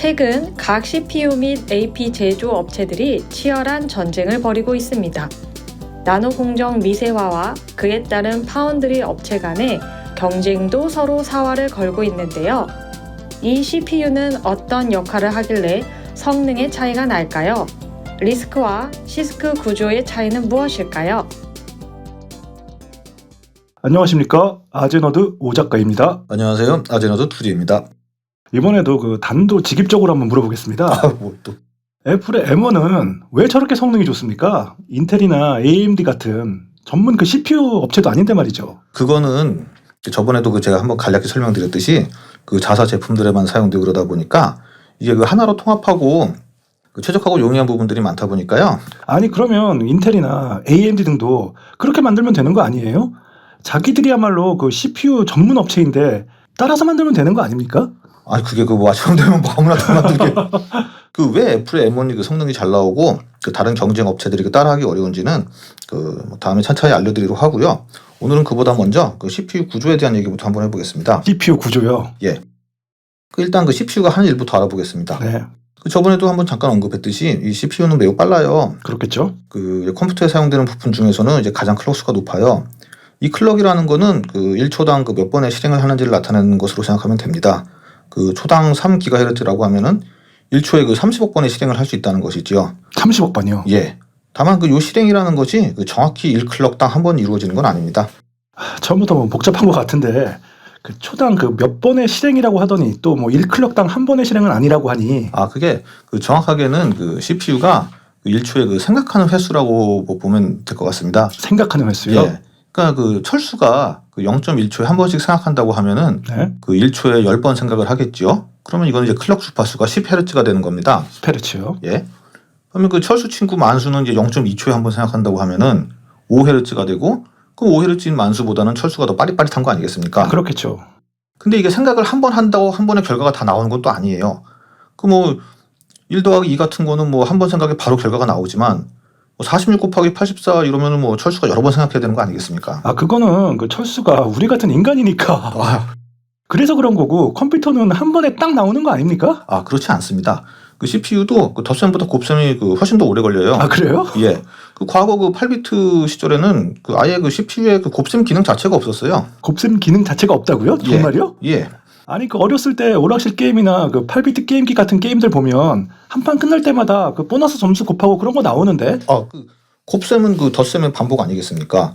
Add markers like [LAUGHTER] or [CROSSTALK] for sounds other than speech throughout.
최근 각 CPU 및 AP 제조 업체들이 치열한 전쟁을 벌이고 있습니다. 나노 공정 미세화와 그에 따른 파운드리 업체 간의 경쟁도 서로 사활을 걸고 있는데요. 이 CPU는 어떤 역할을 하길래 성능의 차이가 날까요? 리스크와 시스크 구조의 차이는 무엇일까요? 안녕하십니까 아제너드 오 작가입니다. 안녕하세요. 아제너드 투디입니다. 이번에도 그 단도 직입적으로 한번 물어보겠습니다. 아, 뭐 또. 애플의 M1은 왜 저렇게 성능이 좋습니까? 인텔이나 AMD 같은 전문 그 CPU 업체도 아닌데 말이죠. 그거는 저번에도 그 제가 한번 간략히 설명드렸듯이 그 자사 제품들에만 사용되고 그러다 보니까 이게 그 하나로 통합하고 그 최적화고 용이한 부분들이 많다 보니까요. 아니 그러면 인텔이나 AMD 등도 그렇게 만들면 되는 거 아니에요? 자기들이야말로 그 CPU 전문 업체인데 따라서 만들면 되는 거 아닙니까? 아니 그게 그뭐 아처럼 되면 뭐 아무나 다 만들게. [LAUGHS] 그 왜 애플의 M1이 그 성능이 잘 나오고 그 다른 경쟁 업체들이 그 따라하기 어려운지는 그뭐 다음에 차차히 알려드리도록 하고요. 오늘은 그보다 먼저 그 CPU 구조에 대한 얘기부터 한번 해보겠습니다. CPU 구조요. 그 일단 그 CPU가 하는 일부터 알아보겠습니다. 네, 그 저번에도 한번 잠깐 언급했듯이 이 CPU는 매우 빨라요. 그렇겠죠. 그 컴퓨터에 사용되는 부품 중에서는 이제 가장 클럭 수가 높아요. 이 클럭이라는 거는 그 1초당 그 몇 번의 실행을 하는지를 나타내는 것으로 생각하면 됩니다. 그 초당 3GHz라고 하면은 1초에 그 30억 번의 실행을 할 수 있다는 것이지요. 30억 번이요. 예. 다만 그 요 실행이라는 것이 그 정확히 1클럭당 한 번 이루어지는 건 아닙니다. 처음부터 뭐 복잡한 것 같은데 그 초당 그 몇 번의 실행이라고 하더니 또 뭐 1클럭당 한 번의 실행은 아니라고 하니 아, 그게 그 정확하게는 그 CPU가 그 1초에 그 생각하는 횟수라고 뭐 보면 될 것 같습니다. 생각하는 횟수요. 예. 그러니까 그 철수가 그 0.1초에 한 번씩 생각한다고 하면은 네, 그 1초에 10번 생각을 하겠죠. 그러면 이건 이제 클럭 주파수가 10Hz가 되는 겁니다. 페르츠요. 예. 그러면 그 철수 친구 만수는 이제 0.2초에 한 번 생각한다고 하면은 5Hz가 되고 그 5Hz인 만수보다는 철수가 더 빠릿빠릿한 거 아니겠습니까? 그렇겠죠. 근데 이게 생각을 한 번 한다고 한 번에 결과가 다 나오는 것도 아니에요. 그 뭐 1 더하기 2 같은 거는 뭐 한 번 생각에 바로 결과가 나오지만 뭐 46 곱하기 84 이러면은 뭐 철수가 여러 번 생각해야 되는 거 아니겠습니까? 아 그거는 그 철수가 우리 같은 인간이니까 아, 그래서 그런 거고 컴퓨터는 한 번에 딱 나오는 거 아닙니까? 아 그렇지 않습니다. 그 CPU도 그 덧셈보다 곱셈이 그 훨씬 더 오래 걸려요. 아 그래요? 예. 그 과거 그 8비트 시절에는 그 아예 그 CPU에 그 곱셈 기능 자체가 없었어요. 곱셈 기능 자체가 없다고요? 예. 정말요? 예. 아니 그 어렸을 때 오락실 게임이나 그 8비트 게임기 같은 게임들 보면 한 판 끝날 때마다 그 보너스 점수 곱하고 그런 거 나오는데 아, 그 곱셈은 그 덧셈의 반복 아니겠습니까?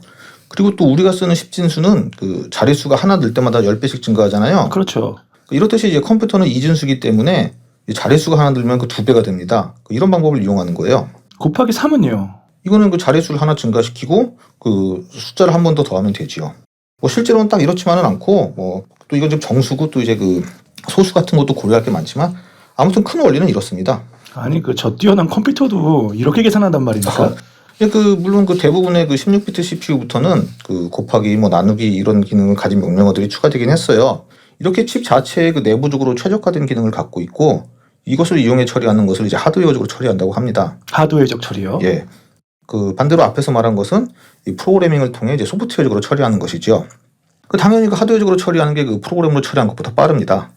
그리고 또 우리가 쓰는 십진수는 그 자릿수가 하나 늘 때마다 10배씩 증가하잖아요. 그렇죠. 이렇듯이 이제 컴퓨터는 이진수기 때문에 이 자릿수가 하나 늘면 그 두 배가 됩니다. 그 이런 방법을 이용하는 거예요. 곱하기 3은요. 이거는 그 자릿수를 하나 증가시키고 그 숫자를 한 번 더 더하면 되지요. 뭐 실제로는 딱 이렇지만은 않고 뭐 또 이건 좀 정수고 또 이제 그 소수 같은 것도 고려할 게 많지만 아무튼 큰 원리는 이렇습니다. 아니 그 저 뛰어난 컴퓨터도 이렇게 계산한단 말입니까? [LAUGHS] 예, 그 물론 그 대부분의 그 16비트 CPU부터는 그 곱하기 뭐 나누기 이런 기능을 가진 명령어들이 추가되긴 했어요. 이렇게 칩 자체에 그 내부적으로 최적화된 기능을 갖고 있고 이것을 이용해 처리하는 것을 이제 하드웨어적으로 처리한다고 합니다. 하드웨어적 처리요. 예. 그 반대로 앞에서 말한 것은 이 프로그래밍을 통해 이제 소프트웨어적으로 처리하는 것이죠. 그 당연히 그 하드웨어적으로 처리하는 게 그 프로그램으로 처리하는 것보다 빠릅니다.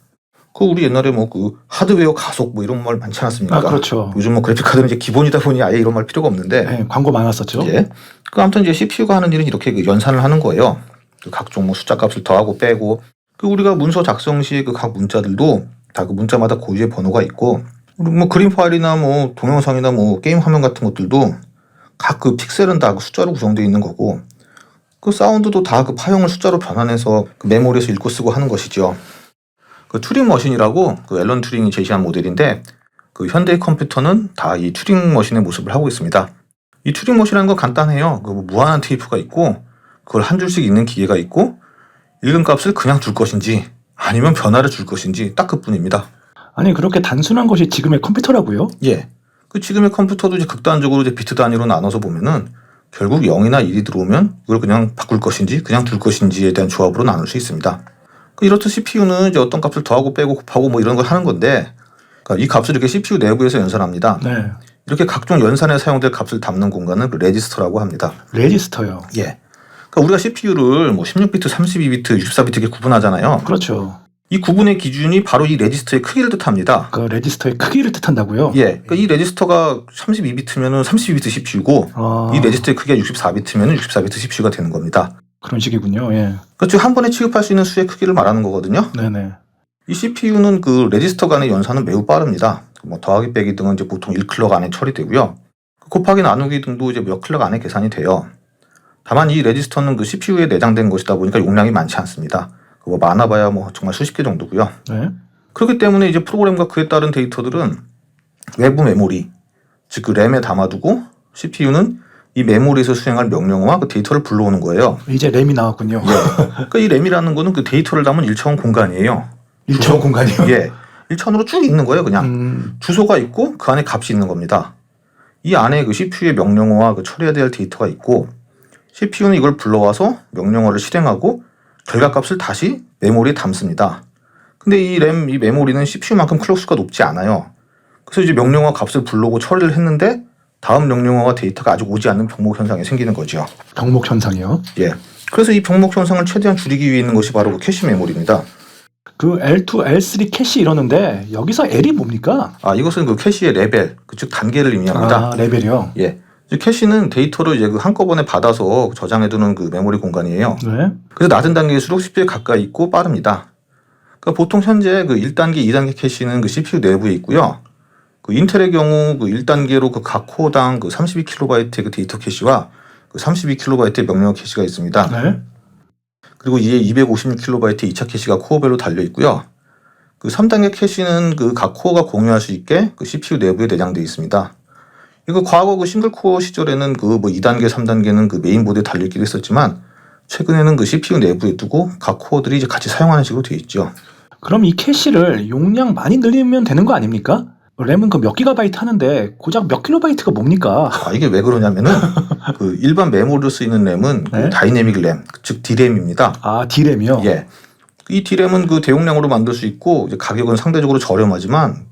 그 우리 옛날에 뭐 그 하드웨어 가속 뭐 이런 말 많지 않았습니까? 아 그렇죠. 요즘 뭐 그래픽 카드는 이제 기본이다 보니 아예 이런 말 필요가 없는데 네, 광고 많았었죠. 예. 그 아무튼 이제 CPU가 하는 일은 이렇게 그 연산을 하는 거예요. 그 각종 뭐 숫자 값을 더하고 빼고 그 우리가 문서 작성 시에 그 각 문자들도 다 그 문자마다 고유의 번호가 있고 뭐 그림 파일이나 뭐 동영상이나 뭐 게임 화면 같은 것들도 각 그 픽셀은 다 그 숫자로 구성되어 있는 거고 그 사운드도 다 그 파형을 숫자로 변환해서 그 메모리에서 읽고 쓰고 하는 것이죠. 그 튜링 머신이라고 그 앨런 튜링이 제시한 모델인데 그 현대의 컴퓨터는 다 이 튜링 머신의 모습을 하고 있습니다. 이 튜링 머신이라는 건 간단해요. 그 무한한 테이프가 있고 그걸 한 줄씩 읽는 기계가 있고 읽은 값을 그냥 줄 것인지 아니면 변화를 줄 것인지 딱 그뿐입니다. 아니 그렇게 단순한 것이 지금의 컴퓨터라고요? 예. 그 지금의 컴퓨터도 이제 극단적으로 이제 비트 단위로 나눠서 보면은 결국 0이나 1이 들어오면 이걸 그냥 바꿀 것인지 그냥 둘 것인지에 대한 조합으로 나눌 수 있습니다. 그 이렇듯 CPU는 이제 어떤 값을 더하고 빼고 곱하고 뭐 이런 걸 하는 건데 그러니까 이 값을 이렇게 CPU 내부에서 연산합니다. 네. 이렇게 각종 연산에 사용될 값을 담는 공간을 그 레지스터라고 합니다. 레지스터요. 예. 그러니까 우리가 CPU를 뭐 16비트, 32비트, 64비트 이렇게 구분하잖아요. 그렇죠. 이 구분의 기준이 바로 이 레지스터의 크기를 뜻합니다. 그 레지스터의 크기를 뜻한다고요? 예, 그러니까 이 레지스터가 32비트면은 32비트 CPU고 아, 이 레지스터의 크기가 64비트면은 64비트 CPU가 되는 겁니다. 그런 식이군요. 예. 그러니까 즉한 번에 취급할 수 있는 수의 크기를 말하는 거거든요. 네네. 이 CPU는 그 레지스터 간의 연산은 매우 빠릅니다. 뭐 더하기 빼기 등은 이제 보통 1클럭 안에 처리되고요. 그 곱하기 나누기 등도 이제 몇 클럭 안에 계산이 돼요. 다만 이 레지스터는 그 CPU에 내장된 것이다 보니까 용량이 많지 않습니다. 그거 많아봐야 뭐 정말 수십 개 정도고요. 네. 그렇기 때문에 이제 프로그램과 그에 따른 데이터들은 외부 메모리, 즉 그 램에 담아두고 CPU는 이 메모리에서 수행할 명령어와 그 데이터를 불러오는 거예요. 이제 램이 나왔군요. 예. 그러니까 이 램이라는 거는 그 데이터를 담은 일차원 공간이에요. 일차원 공간이요. 예. 일차원으로 쭉 있는 거예요, 그냥. 음, 주소가 있고 그 안에 값이 있는 겁니다. 이 안에 그 CPU의 명령어와 그 처리해야 될 데이터가 있고 CPU는 이걸 불러와서 명령어를 실행하고 결과값을 다시 메모리에 담습니다. 근데 이 램, 이 메모리는 CPU만큼 클럭 수가 높지 않아요. 그래서 이제 명령어 값을 불러오고 처리를 했는데 다음 명령어와 데이터가 아직 오지 않는 병목 현상이 생기는 거죠. 병목 현상이요. 예. 그래서 이 병목 현상을 최대한 줄이기 위해 있는 것이 바로 그 캐시 메모리입니다. 그 L2, L3 캐시 이러는데 여기서 L이 뭡니까? 아, 이것은 그 캐시의 레벨, 그 즉 단계를 의미합니다. 아, 레벨이요. 예. 캐시는 데이터를 이제 그 한꺼번에 받아서 저장해두는 그 메모리 공간이에요. 네. 그래서 낮은 단계일수록 CPU에 가까이 있고 빠릅니다. 그러니까 보통 현재 그 1단계, 2단계 캐시는 그 CPU 내부에 있고요. 그 인텔의 경우 그 1단계로 그 각 코어당 그 32kB의 그 데이터 캐시와 그 32kB의 명령어 캐시가 있습니다. 네. 그리고 이에 256kB의 2차 캐시가 코어별로 달려 있고요. 그 3단계 캐시는 그 각 코어가 공유할 수 있게 그 CPU 내부에 내장되어 있습니다. 이거 과거 그 싱글 코어 시절에는 그 뭐 2단계, 3단계는 그 메인보드에 달려있기도 했었지만 최근에는 그 CPU 내부에 두고 각 코어들이 이제 같이 사용하는 식으로 되어 있죠. 그럼 이 캐시를 용량 많이 늘리면 되는 거 아닙니까? 램은 그 몇 기가바이트 하는데 고작 몇 킬로바이트가 뭡니까? [LAUGHS] 아, 이게 왜 그러냐면은 그 일반 메모리로 쓰이는 램은 그 네. 다이내믹 램, 즉 D램입니다. 아, D램이요? 예. 이 D램은 그 대용량으로 만들 수 있고 가격은 상대적으로 저렴하지만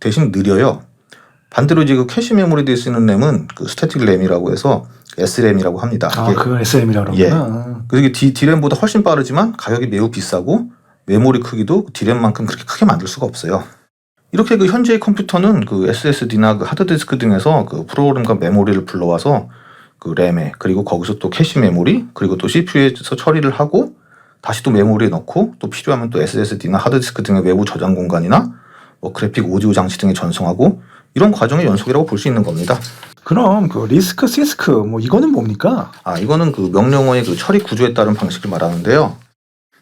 대신 느려요. 반대로 이제 그 캐시 메모리에 쓰이는 램은 그 스태틱 램이라고 해서 S램이라고 합니다. 아, 그걸 SM이라고 예. 그러구나. 그래서 이게 D, D램보다 훨씬 빠르지만 가격이 매우 비싸고 메모리 크기도 D램만큼 그렇게 크게 만들 수가 없어요. 이렇게 그 현재의 컴퓨터는 그 SSD나 그 하드디스크 등에서 그 프로그램과 메모리를 불러와서 그 램에 그리고 거기서 또 캐시 메모리 그리고 또 CPU에서 처리를 하고 다시 또 메모리에 넣고 또 필요하면 또 SSD나 하드디스크 등의 외부 저장 공간이나 뭐 그래픽 오디오 장치 등에 전송하고 이런 과정의 연속이라고 볼 수 있는 겁니다. 그럼 그 리스크, 시스크 뭐 이거는 뭡니까? 아, 이거는 그 명령어의 그 처리 구조에 따른 방식을 말하는데요.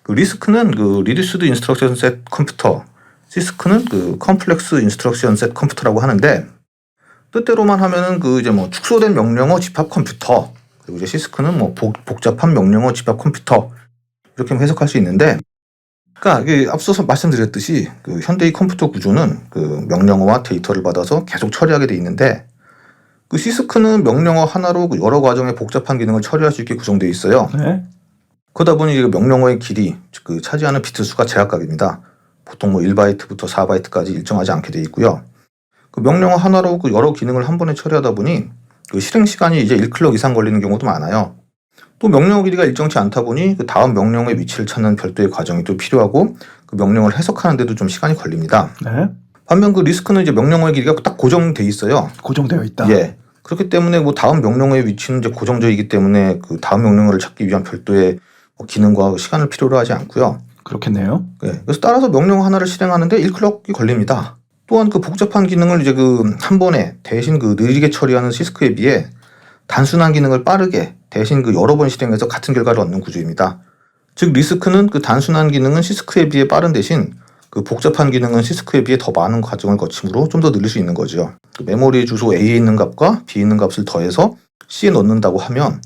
그 리스크는 그 리듀스드 인스트럭션 셋 컴퓨터, 시스크는 그 컴플렉스 인스트럭션 셋 컴퓨터라고 하는데 뜻대로만 하면은 그 이제 뭐 축소된 명령어 집합 컴퓨터 그리고 이제 시스크는 뭐 복, 복잡한 명령어 집합 컴퓨터 이렇게 해석할 수 있는데 그러니까 앞서서 말씀드렸듯이 그 현대의 컴퓨터 구조는 그 명령어와 데이터를 받아서 계속 처리하게 돼 있는데 그 시스크는 명령어 하나로 그 여러 과정의 복잡한 기능을 처리할 수 있게 구성되어 있어요. 네. 그러다 보니 그 명령어의 길이 즉그 차지하는 비트 수가 제각각입니다. 보통 뭐 1바이트부터 4바이트까지 일정하지 않게 돼 있고요. 그 명령어 하나로 그 여러 기능을 한 번에 처리하다 보니 그 실행 시간이 이제 1클럭 이상 걸리는 경우도 많아요. 또 명령어 길이가 일정치 않다 보니 그 다음 명령어의 위치를 찾는 별도의 과정이 또 필요하고 그 명령어를 해석하는데도 좀 시간이 걸립니다. 네. 반면 그 리스크는 이제 명령어의 길이가 딱 고정돼 있어요. 고정되어 있다. 예. 그렇기 때문에 뭐 다음 명령어의 위치는 이제 고정적이기 때문에 그 다음 명령어를 찾기 위한 별도의 뭐 기능과 시간을 필요로 하지 않고요. 그렇겠네요. 예. 그래서 따라서 명령어 하나를 실행하는데 1클럭이 걸립니다. 또한 그 복잡한 기능을 이제 그 한 번에 대신 그 느리게 처리하는 시스크에 비해 단순한 기능을 빠르게 대신 그 여러 번 실행해서 같은 결과를 얻는 구조입니다. 즉 리스크는 그 단순한 기능은 시스크에 비해 빠른 대신 그 복잡한 기능은 시스크에 비해 더 많은 과정을 거침으로 좀 더 늘릴 수 있는 거죠. 그 메모리 주소 A에 있는 값과 B에 있는 값을 더해서 C에 넣는다고 하면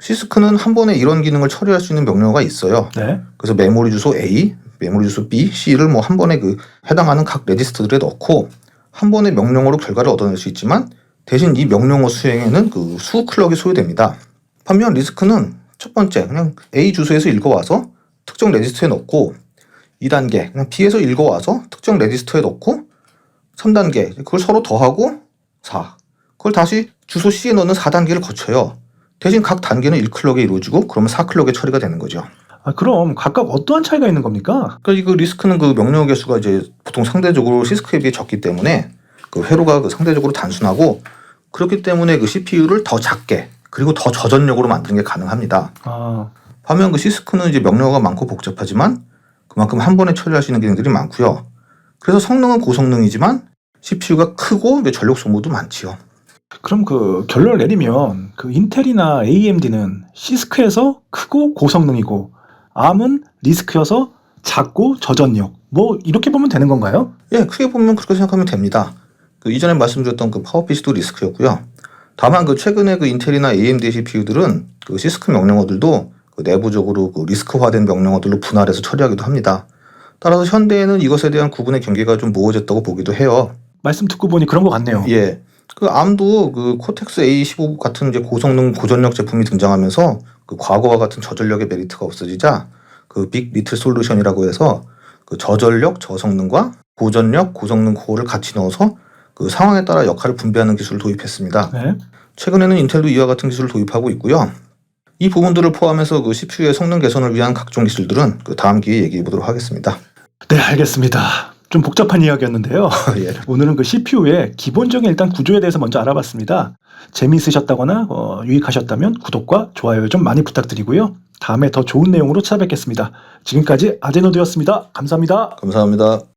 시스크는 한 번에 이런 기능을 처리할 수 있는 명령어가 있어요. 네. 그래서 메모리 주소 A, 메모리 주소 B, C를 뭐 한 번에 그 해당하는 각 레지스터들에 넣고 한 번에 명령어로 결과를 얻어낼 수 있지만 대신 이 명령어 수행에는 그 수 클럭이 소요됩니다. 반면 리스크는 첫 번째 그냥 A 주소에서 읽어와서 특정 레지스터에 넣고 2단계 그냥 B에서 읽어와서 특정 레지스터에 넣고 3단계 그걸 서로 더하고 4 그걸 다시 주소 C에 넣는 4단계를 거쳐요. 대신 각 단계는 1클럭에 이루어지고 그러면 4클럭의 처리가 되는 거죠. 아, 그럼 각각 어떠한 차이가 있는 겁니까? 그러니까 이그 리스크는 그 명령 개수가 이제 보통 상대적으로 시스크에 비해 적기 때문에 그 회로가 그 상대적으로 단순하고 그렇기 때문에 그 CPU를 더 작게 그리고 더 저전력으로 만드는 게 가능합니다. 아, 반면 그 시스크는 이제 명령어가 많고 복잡하지만 그만큼 한 번에 처리할 수 있는 기능들이 많고요. 그래서 성능은 고성능이지만 CPU가 크고 전력 소모도 많지요. 그럼 그 결론을 내리면 그 인텔이나 AMD는 시스크에서 크고 고성능이고 ARM은 리스크여서 작고 저전력 뭐 이렇게 보면 되는 건가요? 예, 크게 보면 그렇게 생각하면 됩니다. 그 이전에 말씀드렸던 그 파워PC도 리스크였고요. 다만 그 최근에 그 인텔이나 AMD CPU들은 그 시스크 명령어들도 그 내부적으로 그 리스크화된 명령어들로 분할해서 처리하기도 합니다. 따라서 현대에는 이것에 대한 구분의 경계가 좀 모호해졌다고 보기도 해요. 말씀 듣고 보니 그런 것 같네요. 예. 그 암도 그 코텍스 A15 같은 이제 고성능 고전력 제품이 등장하면서 그 과거와 같은 저전력의 메리트가 없어지자 그 빅 리틀 솔루션이라고 해서 그 저전력 저성능과 고전력 고성능 코어를 같이 넣어서 그 상황에 따라 역할을 분배하는 기술을 도입했습니다. 네. 최근에는 인텔도 이와 같은 기술을 도입하고 있고요. 이 부분들을 포함해서 그 CPU의 성능 개선을 위한 각종 기술들은 그 다음 기회에 얘기해 보도록 하겠습니다. 네, 알겠습니다. 좀 복잡한 이야기였는데요. [LAUGHS] 예. 오늘은 그 CPU의 기본적인 일단 구조에 대해서 먼저 알아봤습니다. 재미있으셨다거나 어, 유익하셨다면 구독과 좋아요 좀 많이 부탁드리고요. 다음에 더 좋은 내용으로 찾아뵙겠습니다. 지금까지 아제노드였습니다. 감사합니다. 감사합니다.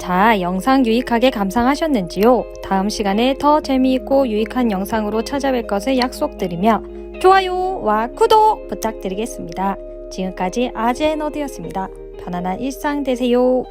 자, 영상 유익하게 감상하셨는지요? 다음 시간에 더 재미있고 유익한 영상으로 찾아뵐 것을 약속드리며 좋아요와 구독 부탁드리겠습니다. 지금까지 아제너드였습니다. 편안한 일상 되세요.